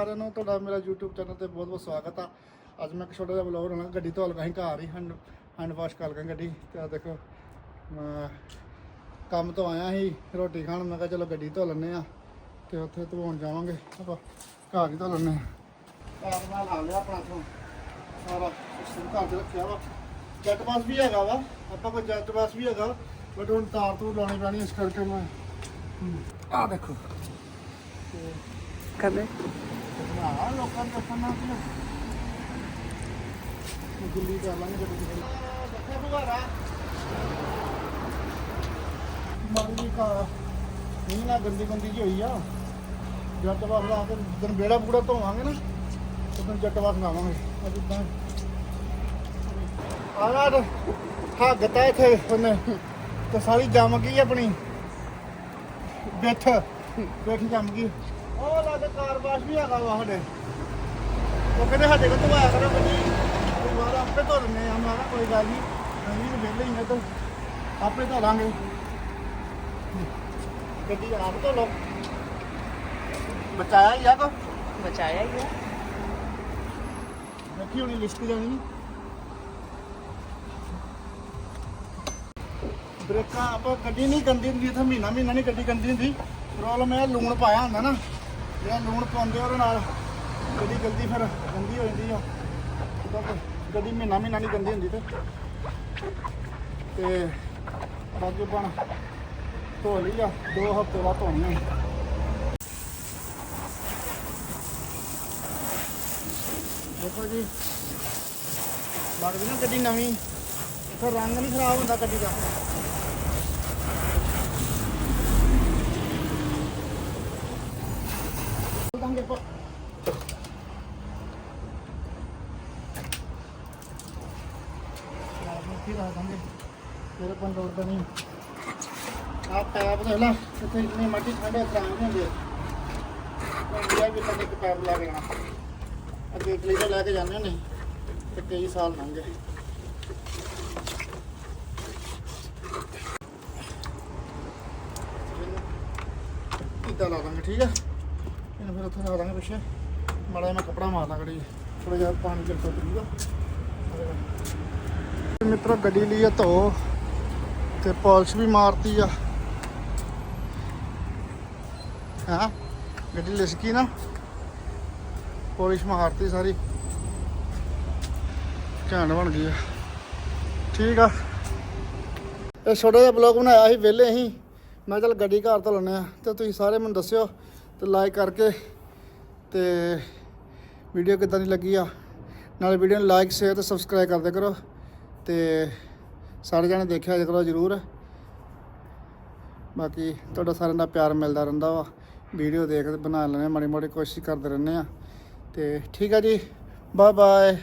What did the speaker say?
ਸਾਰਿਆਂ ਨੂੰ ਤੁਹਾਡਾ ਮੇਰਾ YouTube ਚੈਨਲ ਤੇ ਬਹੁਤ ਬਹੁਤ ਸਵਾਗਤ ਆ। ਅੱਜ ਮੈਂ ਇੱਕ ਛੋਟਾ ਜਿਹਾ ਵਲੌਗ ਬਣਾਉਣਾ। ਗੱਡੀ ਧੋ ਲਗਾ ਅਸੀਂ ਘਰ ਹੀ ਹੈਂਡ ਹੈਂਡ ਵਾਸ਼ ਕਰ ਲਗਾ ਗੱਡੀ। ਤੇ ਆ ਦੇਖੋ ਮੈਂ ਕੰਮ ਤੋਂ ਆਇਆ ਸੀ ਰੋਟੀ ਖਾਣ। ਮੈਂ ਕਿਹਾ ਚਲੋ ਗੱਡੀ ਧੋ ਲੈਂਦੇ ਆ ਤੇ ਉੱਥੇ ਧੋਣ ਜਾਵਾਂਗੇ। ਆਪਾਂ ਘਰ ਹੀ ਧੋ ਲੈਂਦੇ ਆ। ਘਰ ਨਾਲ ਆ ਲਿਆ ਆਪਣਾ ਤੋਂ ਸਾਰਾ ਸਿਸਟਮ ਘਰ ਦੇ ਰੱਖਿਆ ਵਾ। ਜੱਟ ਬਾਸ ਵੀ ਹੈਗਾ ਵਾ। ਆਪਾਂ ਕੋਲ ਜੱਟ ਬਾਸ ਵੀ ਹੈਗਾ। ਬਟ ਹੁਣ ਤਾਰ ਤੋਂ ਲਾਉਣੀ ਪੈਣੀ ਇਸ ਕਰਕੇ ਮੈਂ ਆ ਦੇਖੋ। ਕਦੇ ਹਾਂ ਲੋਕਾਂ ਨੂੰ ਦੱਸਣਾ ਕਿ ਦਿੱਲੀ ਕਰ ਲਾਂਗੇ ਗੱਡੀ ਦੀ ਦੇਖਿਆ ਬੁਗਾਰਾ ਕਾ ਨਹੀਂ ਨਾ ਗੰਦੀ ਗੰਦੀ ਜਿਹੀ ਹੋਈ ਆ। ਜੱਟ ਬਾਸ ਲਾ ਕੇ ਦਿਨ ਬੇੜਾ ਬੂੜਾ ਧੋਵਾਂਗੇ ਨਾ ਉਦੋਂ ਜੱਟ ਬਾਸ ਲਾਵਾਂਗੇ ਅੱਜ ਇਦਾਂ ਆਹ ਹੱਗਤਾ ਇੱਥੇ ਉਹਨੇ ਤੇ ਸਾਰੀ ਜੰਮ ਗਈ ਆਪਣੀ। ਬਿੱਠ ਬਿੱਠ ਜੰਮ ਗਈ। ਉਹ ਲੱਗ ਕਾਰਵਾਸ਼ ਵੀ ਹੈਗਾ ਵਾ ਸਾਡੇ। ਉਹ ਕਹਿੰਦੇ ਸਾਡੇ ਕੋਲ ਧਵਾਇਆ ਕਰੋ ਕੋਈ ਆਪੇ ਧੋ ਲੈਂਦੇ ਆ। ਮੈਂ ਕਿਹਾ ਕੋਈ ਗੱਲ ਨਹੀਂ ਅਸੀਂ ਵੀ ਵਿਹਲੇ ਹੀ ਆ ਤਾਂ। ਆਪੇ ਧੋ ਲਾਂਗੇ। ਗੱਡੀ ਆਪ ਧੋ ਲਓ। ਬਚਾਇਆ ਹੀ ਆ ਕੋ? ਬਚਾਇਆ ਹੀ ਹੈ ਰੱਖੀ ਹੋਣੀ ਲਿਸਟ ਜਾਣੀ। ਬ੍ਰੇਕਾਂ ਆਪਾਂ ਗੱਡੀ ਨਹੀਂ ਗੰਦੀ ਹੁੰਦੀ ਇੱਥੇ ਮਹੀਨਾ ਮਹੀਨਾ ਨਹੀਂ ਗੱਡੀ ਗੰਦੀ ਹੁੰਦੀ। ਪ੍ਰੋਬਲਮ ਇਹ ਲੂਣ ਪਾਇਆ ਹੁੰਦਾ ਨਾ। ਜਿਹੜਾ ਲੂਣ ਪਾਉਂਦੇ ਉਹਦੇ ਨਾਲ ਗੱਡੀ ਜਲਦੀ ਫਿਰ ਗੰਦੀ ਹੋ ਜਾਂਦੀ ਆ। ਤਾਂ ਫਿਰ ਗੱਡੀ ਮਹੀਨਾ ਮਹੀਨਾ ਨਹੀਂ ਗੰਦੀ ਹੁੰਦੀ ਤੇ। ਤੇ ਬਾਕੀ ਬਣ ਧੋ ਲਈ ਆ, ਦੋ ਹਫ਼ਤੇ ਬਾਅਦ ਧੋਣੀ ਆ। ਦੇਖੋ ਜੀ, ਲੱਗਦੀ ਨਾ ਗੱਡੀ ਨਵੀਂ ਫਿਰ ਰੰਗ ਨਹੀਂ ਖਰਾਬ ਹੁੰਦਾ ਗੱਡੀ ਦਾ। ਮੱਟੀ ਠੰਡੇ ਤਾਂ ਨਹੀਂ ਹੁੰਦੇ। ਪੈਪ ਲਾ ਕੇ ਆਣਾ ਅੱਗੇ ਇਟਲੀ ਤੋਂ ਲੈ ਕੇ ਜਾਂਦੇ ਨੇ ਤੇ ਕਈ ਸਾਲ ਲੰਘ ਗਏ। ਇਦਾਂ ਲਾ ਦਾਂਗੇ ਠੀਕ ਆ? ਇਹਨੂੰ ਫਿਰ ਉੱਥੇ ਲਾ ਦਾਂਗੇ ਪਿੱਛੇ। ਮਾੜਾ ਜਿਹਾ ਮੈਂ ਕੱਪੜਾ ਮਾਰ ਦਾਂ ਗੱਡੀ ਥੋੜਾ ਜਿਹਾ ਪਾਣੀ ਚਿਰ ਤੋਂ ਪੀਗਾ ਮਿੱਤਰੋ, ਗੱਡੀ ਲਈ ਆ ਧੋ ਤੇ ਪਾਲਿਸ਼ ਵੀ ਮਾਰਤੀ ਆ। ਹਾਂ? ਗੱਡੀ ਲਿਸਕੀ ਨਾ? ਪਾਲਿਸ਼ ਮਾਰਤੀ ਸਾਰੀ। ਘੈਂਟ ਬਣ ਗਈ ਆ। ਠੀਕ ਆ। ਇਹ ਛੋਟਾ ਜਿਹਾ ਬਲੌਗ ਬਣਾਇਆ ਸੀ ਵਿਹਲੇ ਅਸੀਂ। ਮੈਂ ਚਲ ਗੱਡੀ ਘਰ ਤੋਂ ਲੈਣੇ ਆ ਤੇ ਤੁਸੀਂ ਸਾਰੇ ਮੈਨੂੰ ਦੱਸਿਓ ਤੇ ਲਾਈਕ ਕਰਕੇ ਤੇ ਵੀਡੀਓ ਕਿੱਦਾਂ ਦੀ ਲੱਗੀ ਆ? ਨਾਲੇ ਵੀਡੀਓ ਨੂੰ ਲਾਈਕ ਸ਼ੇਅਰ ਤੇ ਸਬਸਕ੍ਰਾਈਬ ਕਰਦੇ ਕਰੋ ਤੇ ਸਾਰੇ ਜਣੇ ਦੇਖਿਆ ਜੇ ਕਰੋ ਜਰੂਰ। ਬਾਕੀ ਤੁਹਾਡਾ ਸਾਰਿਆਂ ਦਾ ਪਿਆਰ ਮਿਲਦਾ ਰਹਿੰਦਾ ਵਾ। ਵੀਡੀਓ ਦੇਖ ਕੇ ਬਣਾ ਲੈਣੇ ਮਾੜੀ ਮੋੜੀ ਕੋਸ਼ਿਸ਼ ਕਰਦੇ ਰਹਿੰਦੇ ਆ। ਤੇ ਠੀਕ ਆ ਜੀ ਬਾਏ ਬਾਏ